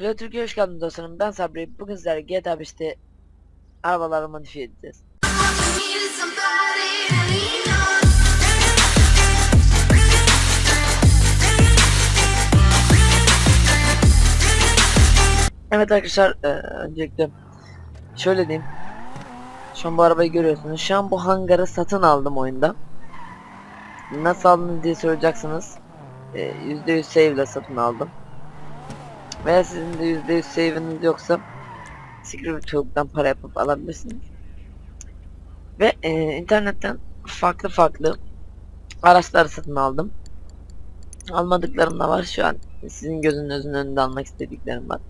Türkiye hoş geldiniz dostlarım. Ben Sabri. Bugün sizlerle GTA 5'te arabaları modifiye edeceğiz. Evet arkadaşlar eee, öncelikle şöyle diyeyim. Şu an bu arabayı görüyorsunuz. Şu an bu hangarı satın aldım oyunda. Nasıl aldınız diye soracaksınız. Eee, %100 save ile satın aldım. Veya sizin de %100 save'iniz yoksa Secret Tool'dan para yapıp alabilirsiniz. Ve eee, internetten farklı farklı araçları satın aldım. Almadıklarım da var şu an. Sizin gözünüzün önünde almak istediklerim var.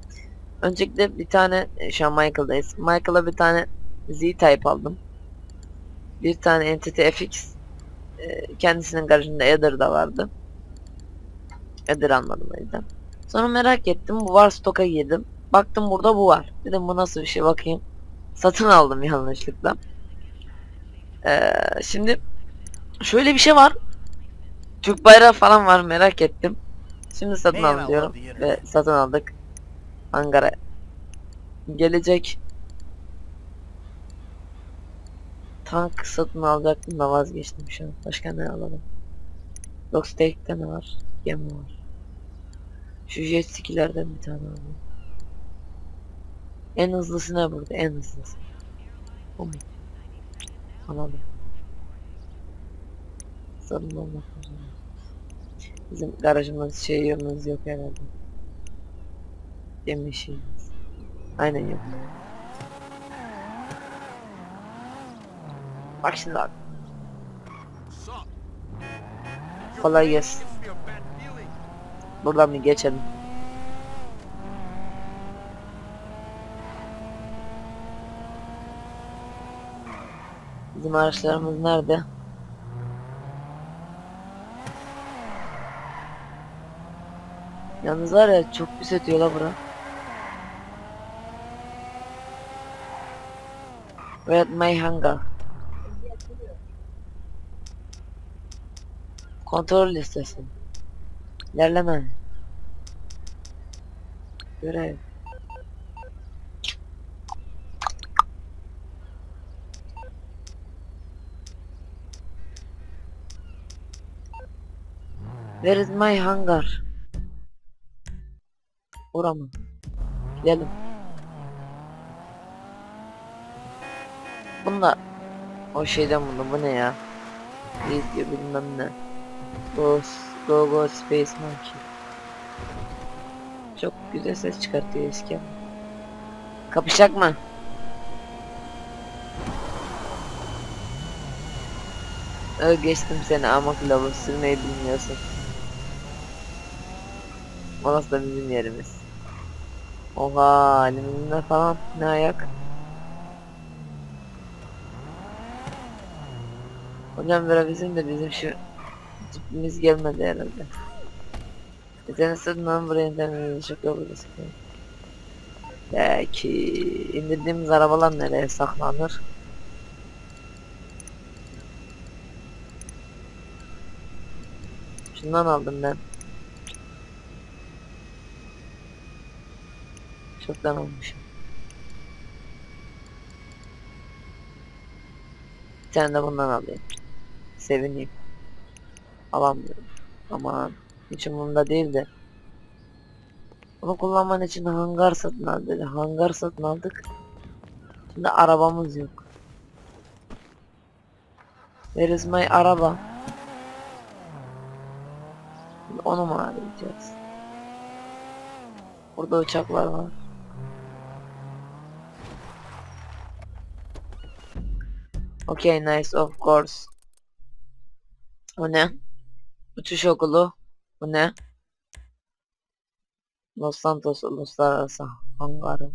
Öncelikle bir tane e, şu an Michael'dayız. Michael'a bir tane Z-Type aldım. Bir tane Entity FX. e, Kendisinin garajında Eder da vardı. Eder almadım o yüzden. Sonra merak ettim. Bu var stoka girdim. Baktım burada bu var. Dedim bu nasıl bir şey bakayım. Satın aldım yanlışlıkla. Ee, şimdi şöyle bir şey var. Türk bayrağı falan var merak ettim. Şimdi satın love the ve satın aldık. Ankara gelecek. Tank satın alacaktım da vazgeçtim şu an. Başka ne alalım? Rockstake'de ne var? Gemi var. Şu jet skilerden bir tane alalım. En hızlısı ne burada? En hızlısı. O mu? Alalım. Almak lazım. Bizim garajımız şey yolumuz yok herhalde. Gemi şeyimiz. Aynen yok. Bak şimdi abi. Kolay gelsin. Buradan bir geçelim. Bizim araçlarımız nerede? Yalnız var ya çok pis ötüyor la bura. We're at my hangar. Kontrol listesi. İlerleme. Görev. Where is my hangar? Ora mı? Gidelim. Bunlar o şeyden bunu bu ne ya? Video bilmem ne. Go, go, go Space Monkey. Çok güzel ses çıkartıyor eski ama. Kapışacak mı? Ö geçtim seni ama kılavuz sürmeyi bilmiyorsun. Orası da bizim yerimiz. Oha elimizde falan ne ayak. Hocam böyle bizim de bizim şu tipimiz gelmedi herhalde. Sen sırtından buraya internet çok yolu sıkıyor. Peki indirdiğimiz arabalar nereye saklanır? Şundan aldım ben. Çoktan almışım. Bir tane de bundan alayım. Sevineyim. Alamıyorum. Aman. Hiç umurumda değil de. Bunu kullanman için hangar satın al. Hangar satın aldık. Şimdi arabamız yok. Where is my araba? Şimdi onu mu arayacağız? Burada uçaklar var. Okay, nice of course. O ne? Uçuş okulu. Bu ne? Los Santos Uluslararası Hangarı.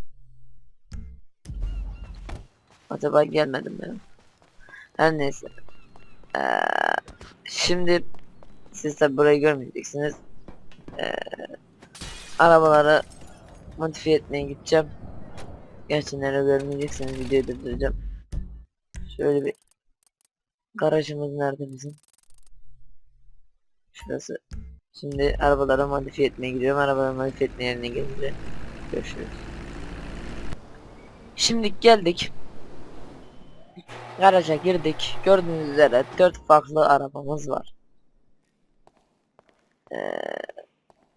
Acaba gelmedim ben. Her neyse. Ee, şimdi siz tabi burayı görmeyeceksiniz. Ee, arabaları modifiye etmeye gideceğim. Gerçi nereye görmeyeceksiniz videoyu durduracağım. Şöyle bir garajımız nerede bizim? Şurası. Şimdi arabaları modifiye etmeye gidiyorum. Arabaları modifiye etme yerine geleceğim. Görüşürüz. Şimdi geldik. Garaja girdik. Gördüğünüz üzere dört farklı arabamız var. Ee,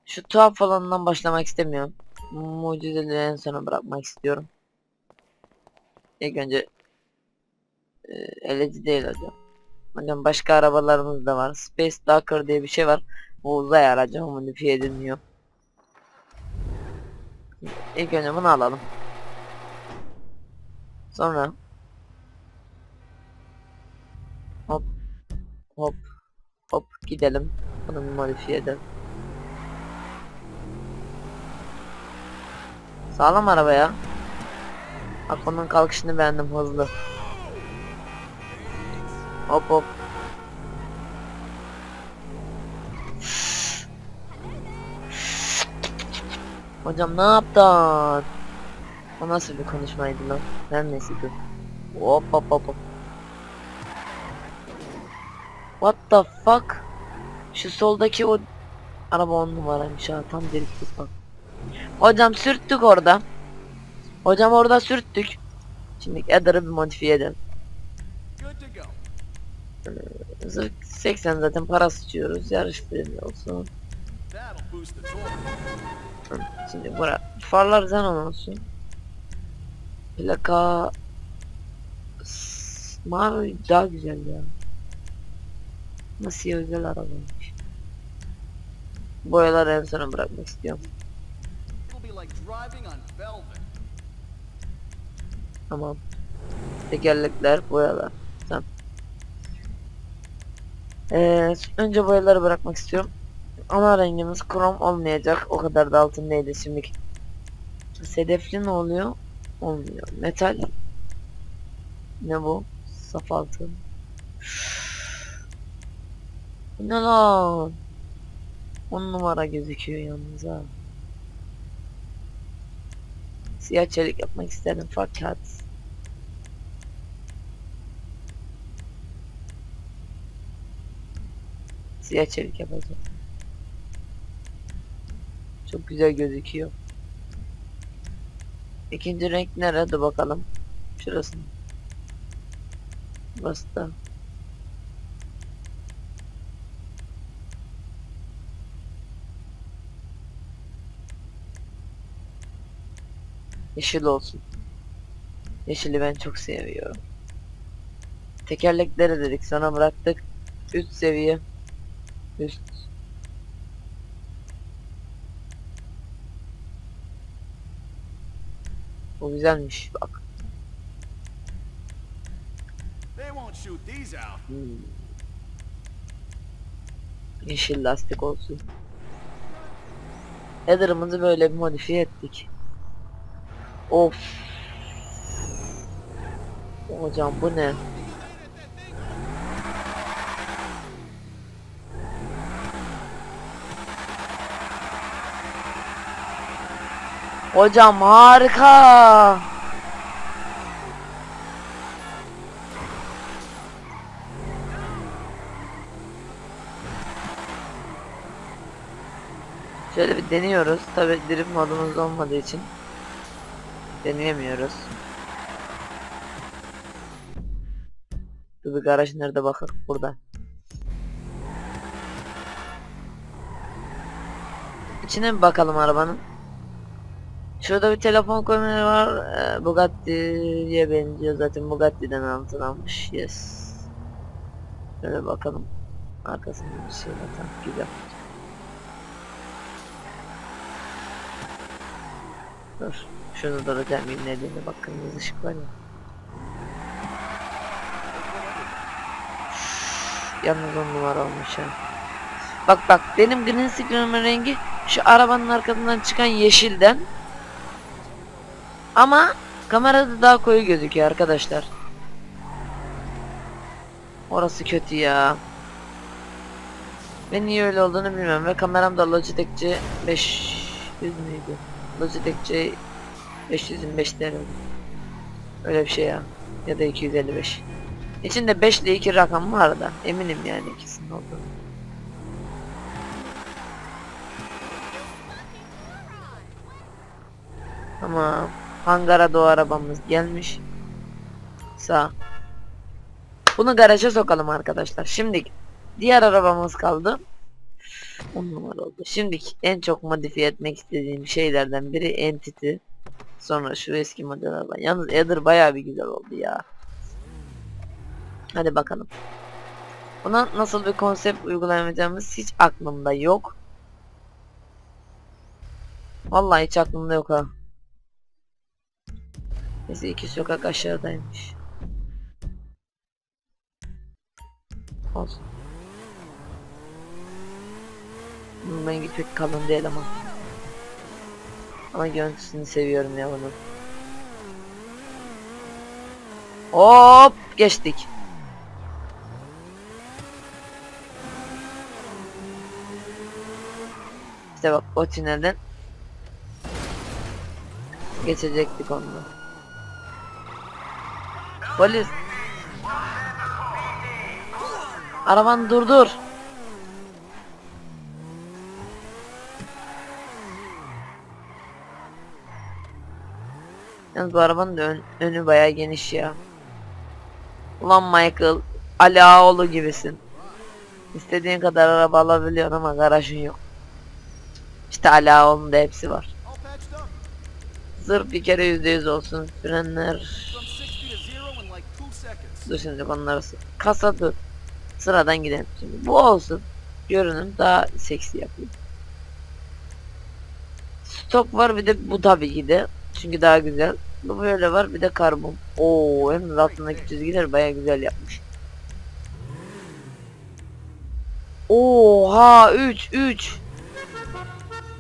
şu tuhaf olanından başlamak istemiyorum. Mucizeleri en sona bırakmak istiyorum. İlk önce e, eleci değil hocam. Hocam başka arabalarımız da var. Space Docker diye bir şey var. Bu uzay aracı modifiye edilmiyor. İlk önce bunu alalım. Sonra hop hop hop gidelim. Bunu modifiye edelim. Sağlam araba ya. Bak onun kalkışını beğendim hızlı. Hop hop. Hocam ne yaptın? O nasıl bir konuşmaydı lan? Her neyse dur. Hop hop hop hop. What the fuck? Şu soldaki o araba on numaraymış ha tam deliklik bak. Hocam sürttük orada. Hocam orada sürttük. Şimdi Adder'ı bir modifiye edelim. Good to go. Zırh 80 zaten para sıçıyoruz. Yarış filmi olsun. Şimdi bura farlar Xenon olsun. Plaka mavi daha güzel ya. Nasıl güzel arabaymış. Boyaları en sona bırakmak istiyorum. Tamam. Tekerlekler, boyalar. Tamam. Ee, önce boyaları bırakmak istiyorum. Ana rengimiz krom olmayacak. O kadar da altın değil şimdi. Sedefli ne oluyor? Olmuyor. Metal. Ne bu? Saf altın. Ne lan? 10 numara gözüküyor yalnız ha. Siyah çelik yapmak istedim fakat Siyah çelik yapacağım. Çok güzel gözüküyor. İkinci renk nerede bakalım. Şurası. Burası da. Yeşil olsun. Yeşili ben çok seviyorum. Tekerlekleri dedik sana bıraktık. Üst seviye. Üst. Bu güzelmiş bak. They won't shoot these out. Hmm. Yeşil lastik olsun. Header'ımızı böyle bir modifiye ettik. Of. Hocam bu ne? Hocam harika. Şöyle bir deniyoruz. Tabi drift modumuz olmadığı için deneyemiyoruz. Dur bir garaj nerede bakın burada. İçine bir bakalım arabanın. Şurada bir telefon koymayı var. Ee, Bugatti'ye benziyor zaten Bugatti'den altın almış. Yes. Şöyle bakalım. Arkasında bir şey var. Tamam, güzel. Dur. Şunu da da demeyeyim ne dediğine bak kırmızı ışık var ya. Yalnız on numara olmuş ha. Bak bak benim green screen'imin rengi şu arabanın arkasından çıkan yeşilden. Ama kamerada daha koyu gözüküyor arkadaşlar. Orası kötü ya. Ben niye öyle olduğunu bilmiyorum ve kameram da Logitech C 500 müydü? Logitech C 525 TL. Öyle bir şey ya. Ya da 255. İçinde 5 ile 2 rakam var da eminim yani ikisinin olduğunu. Tamam. Hangara doğru arabamız gelmiş. Sağ. Bunu garaja sokalım arkadaşlar. Şimdi diğer arabamız kaldı. 10 numara oldu. Şimdi en çok modifiye etmek istediğim şeylerden biri Entity. Sonra şu eski model araba. Yalnız Ether bayağı bir güzel oldu ya. Hadi bakalım. Buna nasıl bir konsept uygulayacağımız hiç aklımda yok. Vallahi hiç aklımda yok ha. Neyse iki sokak aşağıdaymış. Bunun rengi pek kalın değil ama. Ama görüntüsünü seviyorum ya bunun. Hop geçtik. İşte bak o tünelden geçecektik onunla. Polis. Arabanı durdur. Yalnız bu arabanın da ön- önü bayağı geniş ya. Ulan Michael, Ali Ağaoğlu gibisin. İstediğin kadar araba alabiliyorsun ama garajın yok. İşte Ali Ağaoğlu'nun da hepsi var. Zırh bir kere yüzde yüz olsun. Frenler. Dur şimdi onları kasa dur. Sıradan gidelim şimdi. Bu olsun. Görünüm daha seksi yapayım. Stok var bir de bu tabii ki de. Çünkü daha güzel. Bu böyle var bir de karbon. Oo de altındaki çizgiler baya güzel yapmış. Oha 3 3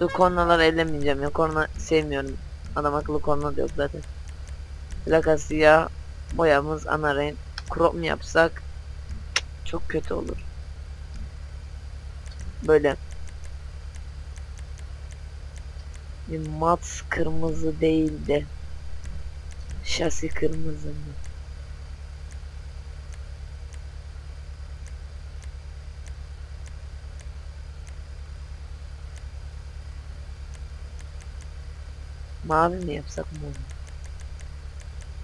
Dur kornaları ellemeyeceğim ya korna sevmiyorum. Adam akıllı korna yok zaten. Plaka siyah. Boyamız ana renk. Crop mu yapsak? Çok kötü olur. Böyle. Bir mat kırmızı değil de. Şasi kırmızı mı? Mavi mi yapsak mı?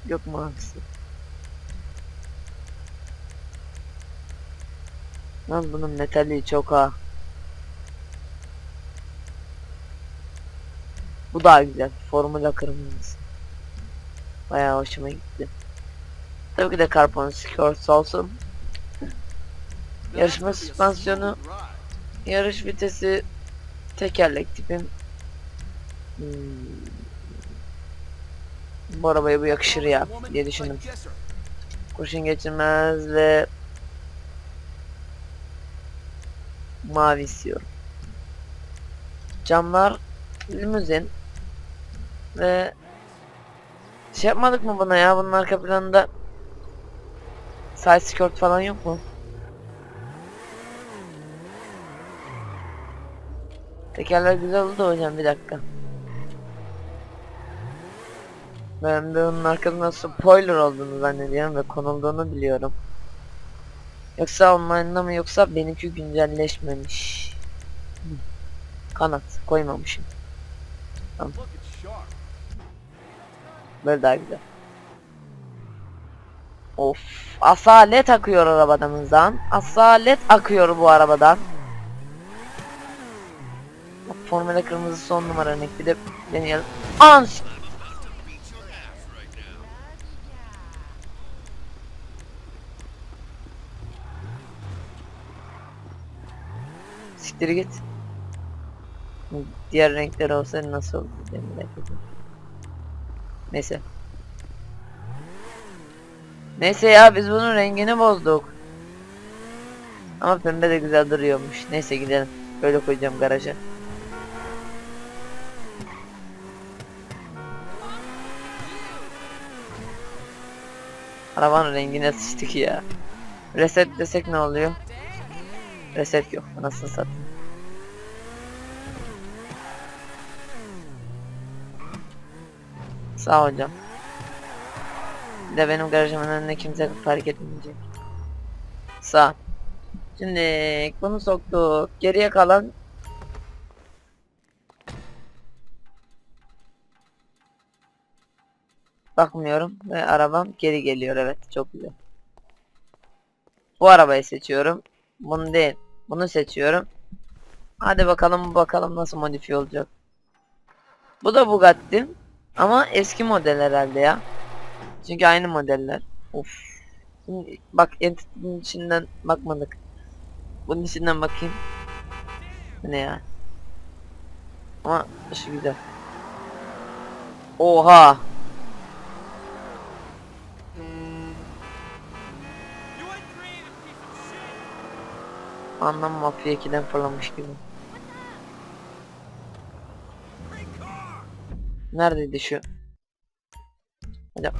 Yok mavisi. Lan bunun metali çok ha. Bu daha güzel. Formula kırmızısı. Bayağı hoşuma gitti. Tabii ki de karbon skirts olsun. Yarışma süspansiyonu, yarış vitesi, tekerlek tipim. Hmm. Bu arabaya bu yakışır ya diye düşündüm. Kurşun geçirmez ve mavi istiyorum. Camlar limuzin ve şey yapmadık mı buna ya bunun arka planında side skirt falan yok mu? Tekerler güzel oldu hocam bir dakika. Ben de onun arkasında spoiler olduğunu zannediyorum ve konulduğunu biliyorum. Yoksa online'da mı yoksa benimki güncelleşmemiş. Hı. Kanat koymamışım. Sharp. Böyle daha güzel. Of. Asalet akıyor arabamızdan. Asalet akıyor bu arabadan. Bak, Formula kırmızı son numara renk bir de deneyelim. Ans. Siktir git. Diğer renkler olsa nasıl olur. Neyse. Neyse ya biz bunun rengini bozduk. Ama pembe de güzel duruyormuş. Neyse gidelim. Böyle koyacağım garaja. Arabanın rengine sıçtık ya. Reset desek ne oluyor? Reset yok. Anasını satayım. Sağ ol hocam. Bir de benim garajımın önüne kimse fark etmeyecek. Sağ. Şimdi bunu soktuk. Geriye kalan bakmıyorum ve arabam geri geliyor evet çok güzel. Bu arabayı seçiyorum. Bunu değil. Bunu seçiyorum. Hadi bakalım bakalım nasıl modifiye olacak. Bu da Bugatti. Ama eski model herhalde ya. Çünkü aynı modeller. Of. Şimdi bak Entity'nin içinden bakmadık. Bunun içinden bakayım. Ne ya? Ama dışı güzel. Oha. Anlam Mafya 2'den fırlamış gibi. Neredeydi şu? Hocam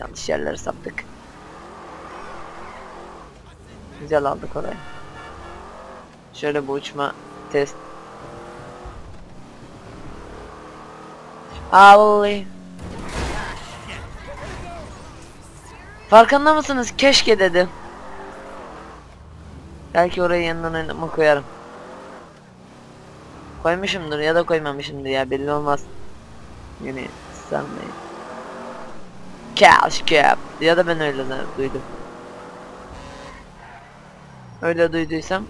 yanlış yerlere saptık. Güzel aldık oraya. Şöyle bu uçma test. Vallahi. Farkında mısınız? Keşke dedim. Belki oraya yanından oynatma koyarım. Koymuşumdur ya da koymamışımdır ya belli olmaz. Yine sanmayın. Cap ya da ben öyle duydum. Öyle duyduysam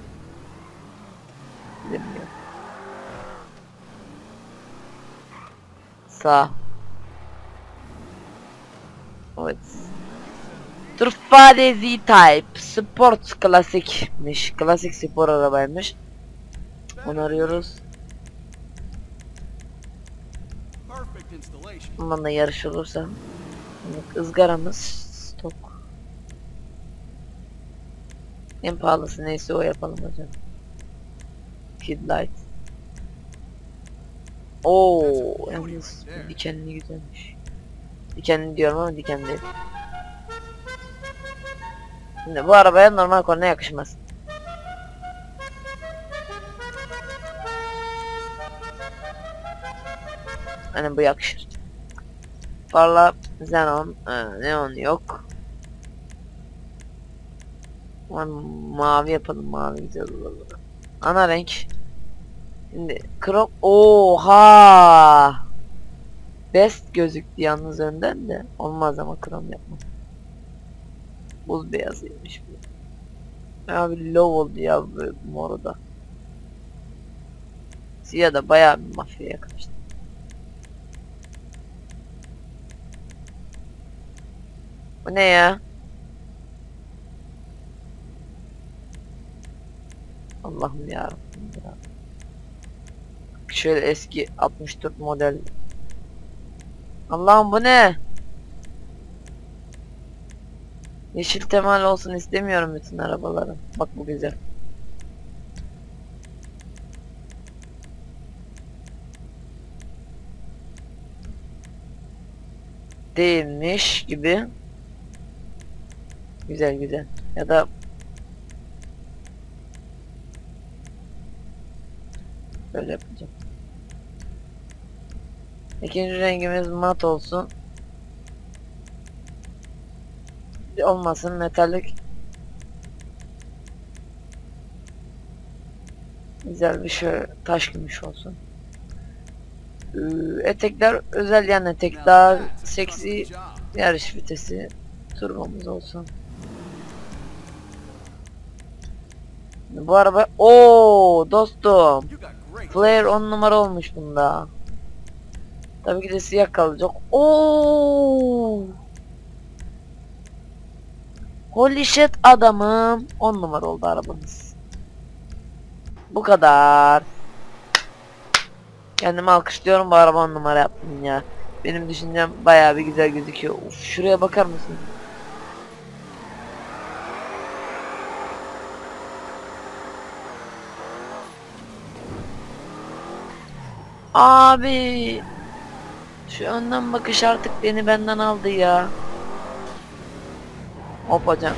bilmiyorum. Sağ. Evet. Turfade Z-Type Sport klasikmiş. Klasik spor arabaymış. Onu arıyoruz. Da yarış olursa. Bak, ızgaramız stok. En pahalısı neyse o yapalım hocam. Kid Light. Oo, yalnız dikenli güzelmiş. Dikenli diyorum ama diken değil. Şimdi bu arabaya normal korna yakışmaz. Hani bu yakışır. Farla Xenon, e, neon yok. Mavi yapalım, mavi güzel. Ana renk. Şimdi crop, oha! Best gözüktü yalnız önden de olmaz ama krom yapma. Buz beyazıymış bu. Abi low oldu ya bu moru da. Siyah da bayağı bir mafyaya kaçtı. Bu ne ya? Allah'ım ya. Şöyle eski 64 model. Allah'ım bu ne? Yeşil temal olsun istemiyorum bütün arabaların. Bak bu güzel. Değilmiş gibi. Güzel güzel. Ya da böyle yapacağım. İkinci rengimiz mat olsun. Olmasın metalik. Güzel bir şey taş gümüş olsun. Ee, Etekler özel yan etek Now daha that's a seksi yarış vitesi turbomuz olsun. Bu araba o dostum. Flare 10 numara olmuş bunda. Tabii ki de siyah kalacak. Oo! Holy shit adamım. 10 numara oldu arabamız. Bu kadar. Kendimi alkışlıyorum bu araba 10 numara yaptım ya. Benim düşüncem bayağı bir güzel gözüküyor. Uf, şuraya bakar mısın? Abi. Şu önden bakış artık beni benden aldı ya. Hop hocam.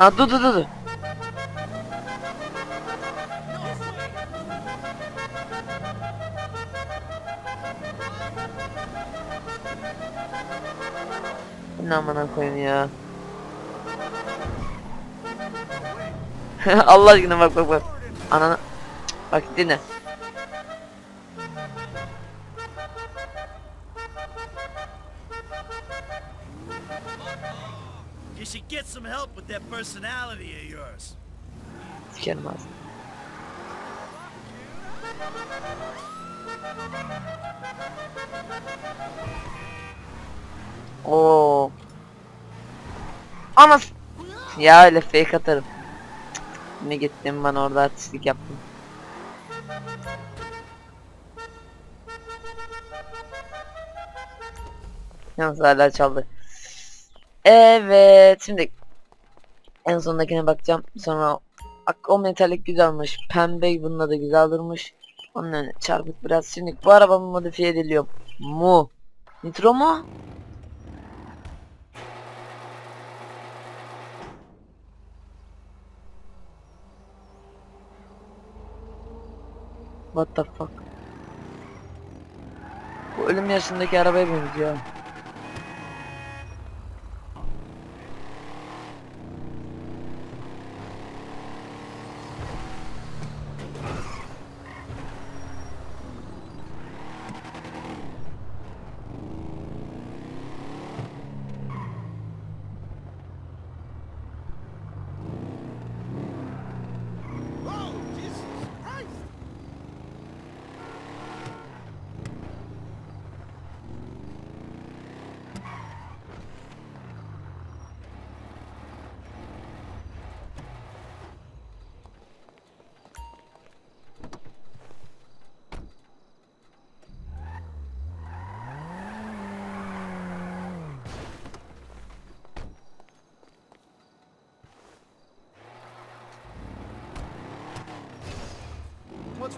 Dur dur dur. dur. Ne amına koyayım ya. Allah aşkına bak bak bak. Ananı. Bak dinle. You should get some help with that personality of yours. Sikerim. Oo. Ama ya öyle fake atarım. Cık, Ne gittim ben orada artistlik yaptım. Yalnız hala çaldı. Evet şimdi en sondakine bakacağım. Sonra o metalik güzelmiş. Pembe bununla da güzel durmuş. Onun önüne çarpık biraz. Şimdi bu arabamı modifiye ediliyor. Mu. Nitro mu? What the fuck? Bu ölüm yaşındaki arabaya benziyor.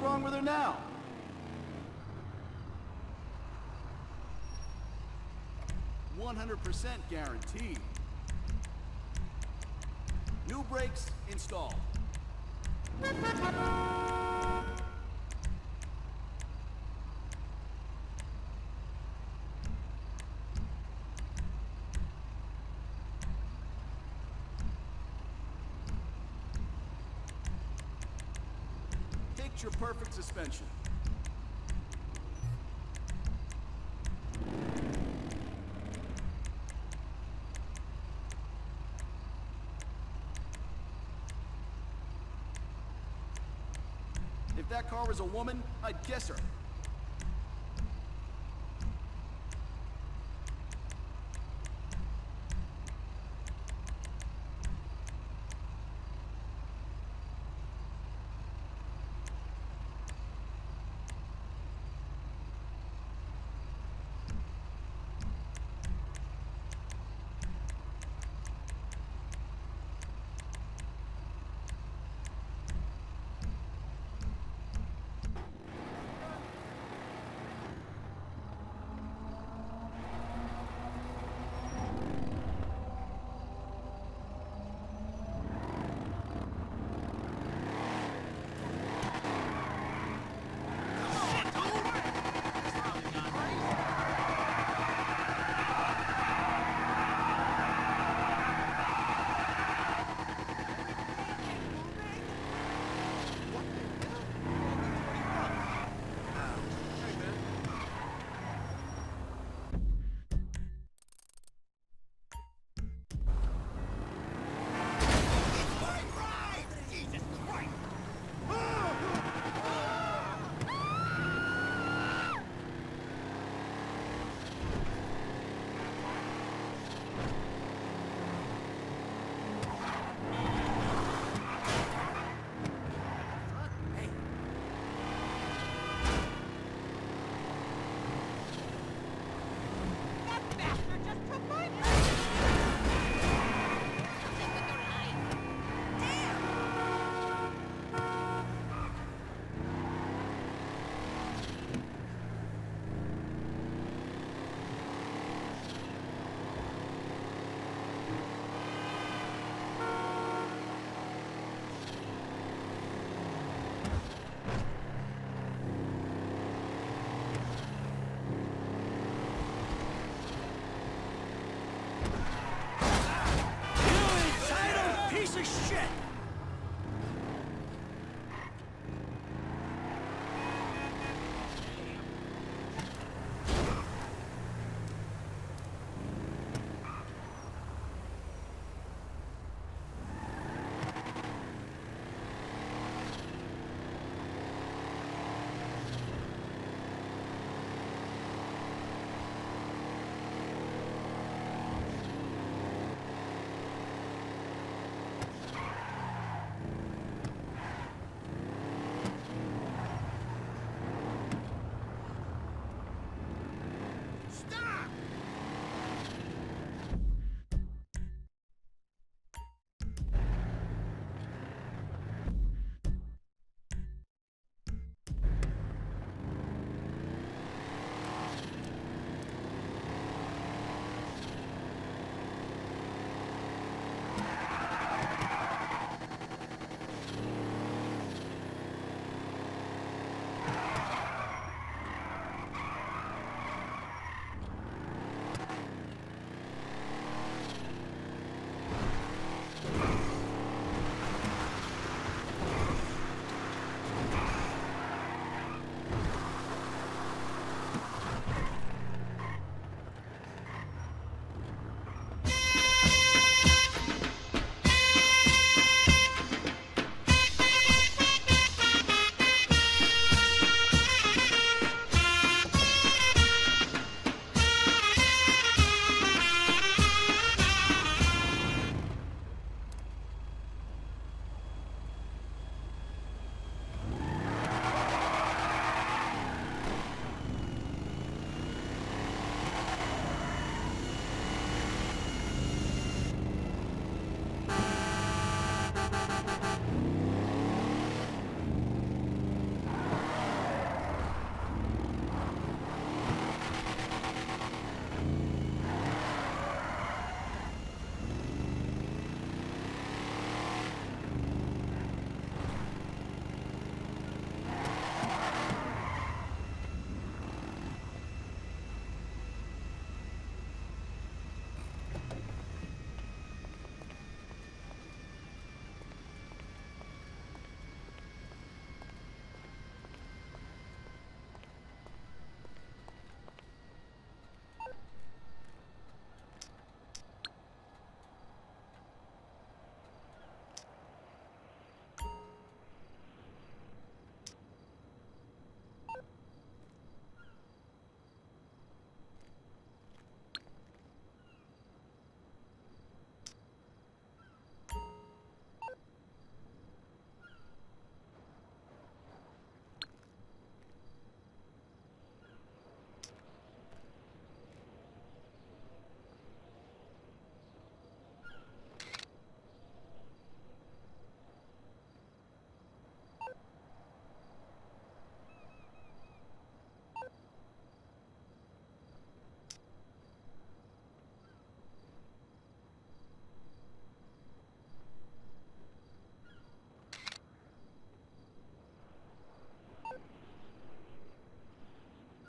Wrong with her now? One hundred percent guaranteed. New brakes installed. Picture perfect suspension. If that car was a woman, I'd guess her.